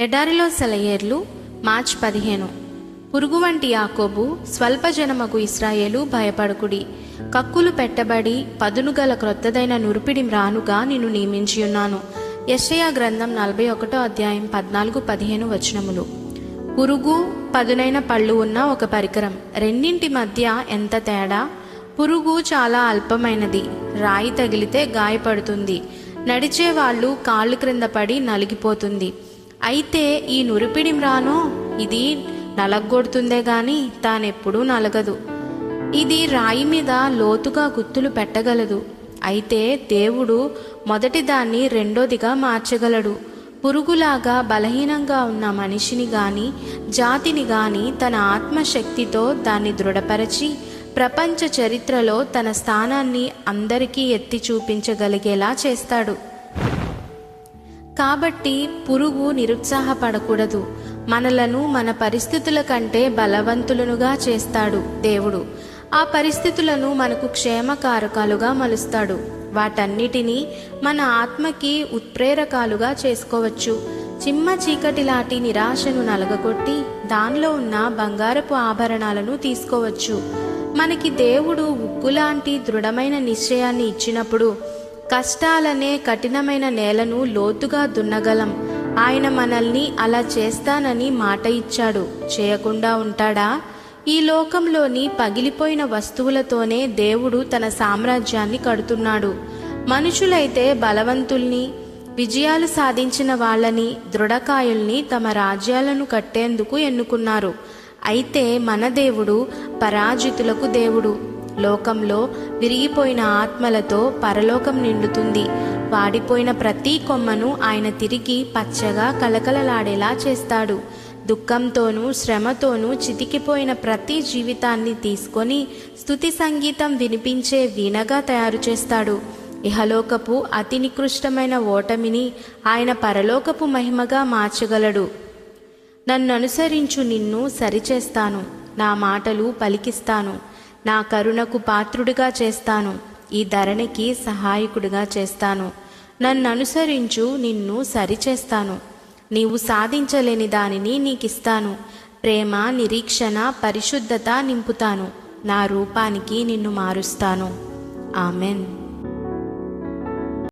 ఎడారిలో సెలయేర్లు మార్చ్ పదిహేను. పురుగు వంటి యాకోబు స్వల్ప జనమకు ఇస్రాయేలు భయపడుకుడి. కక్కులు పెట్టబడి పదును గల క్రొత్తదైన నురిపిడి మ్రానుగా నిన్ను నియమించియున్నాను. యశయా గ్రంథం నలభై ఒకటో అధ్యాయం పద్నాలుగు పదిహేను వచనములు. పురుగు పదునైన పళ్ళు ఉన్న ఒక పరికరం. రెండింటి మధ్య ఎంత తేడా? పురుగు చాలా అల్పమైనది. రాయి తగిలితే గాయపడుతుంది. నడిచే వాళ్ళు కాళ్ళు క్రింద పడి నలిగిపోతుంది. అయితే ఈ నురిపిడి మ్రానో ఇది నలగొడుతుందే గాని తానెప్పుడూ నలగదు. ఇది రాయి మీద లోతుగా గుత్తులు పెట్టగలదు. అయితే దేవుడు మొదటి దాన్ని రెండోదిగా మార్చగలడు. పురుగులాగా బలహీనంగా ఉన్న మనిషిని గాని జాతిని గాని తన ఆత్మశక్తితో దాన్ని దృఢపరచి ప్రపంచ చరిత్రలో తన స్థానాన్ని అందరికీ ఎత్తి చూపించగలిగేలా చేస్తాడు. కాబట్టి పురుగు నిరుత్సాహపడకూడదు. మనలను మన పరిస్థితుల కంటే బలవంతులనుగా చేస్తాడు దేవుడు. ఆ పరిస్థితులను మనకు క్షేమకారకాలుగా మలుస్తాడు. వాటన్నిటినీ మన ఆత్మకి ఉత్ప్రేరకాలుగా చేసుకోవచ్చు. చిమ్మ చీకటిలాటి నిరాశను నలగగొట్టి దానిలో ఉన్న బంగారపు ఆభరణాలను తీసుకోవచ్చు. మనకి దేవుడు ఉక్కులాంటి దృఢమైన నిశ్చయాన్ని ఇచ్చినప్పుడు కష్టాలనే కఠినమైన నేలను లోతుగా దున్నగలం. ఆయన మనల్ని అలా చేస్తానని మాట ఇచ్చాడు. చేయకుండా ఉంటాడా? ఈ లోకంలోని పగిలిపోయిన వస్తువులతోనే దేవుడు తన సామ్రాజ్యాన్ని కడుతున్నాడు. మనుషులైతే బలవంతుల్ని విజయాలు సాధించిన వాళ్ళని దృఢకాయుల్ని తమ రాజ్యాలను కట్టేందుకు ఎన్నుకున్నారు. అయితే మన దేవుడు పరాజితులకు దేవుడు. లోకంలో విరిగిపోయిన ఆత్మలతో పరలోకం నిండుతుంది. వాడిపోయిన ప్రతి కొమ్మను ఆయన తిరిగి పచ్చగా కలకలలాడేలా చేస్తాడు. దుఃఖంతోనూ శ్రమతోనూ చితికిపోయిన ప్రతి జీవితాన్ని తీసుకొని స్థుతి సంగీతం వినిపించే వీణగా తయారు చేస్తాడు. ఇహలోకపు అతి నికృష్టమైన ఓటమిని ఆయన పరలోకపు మహిమగా మార్చగలడు. నన్ను అనుసరించు నిన్ను సరిచేస్తాను. నా మాటలు పలికిస్తాను. నా కరుణకు పాత్రుడిగా చేస్తాను. ఈ ధరణికి సహాయకుడిగా చేస్తాను. నన్ను అనుసరించు నిన్ను సరిచేస్తాను. నీవు సాధించలేని దానిని నీకిస్తాను. ప్రేమ నిరీక్షణ పరిశుద్ధత నింపుతాను. నా రూపానికి నిన్ను మారుస్తాను. ఆమెన్.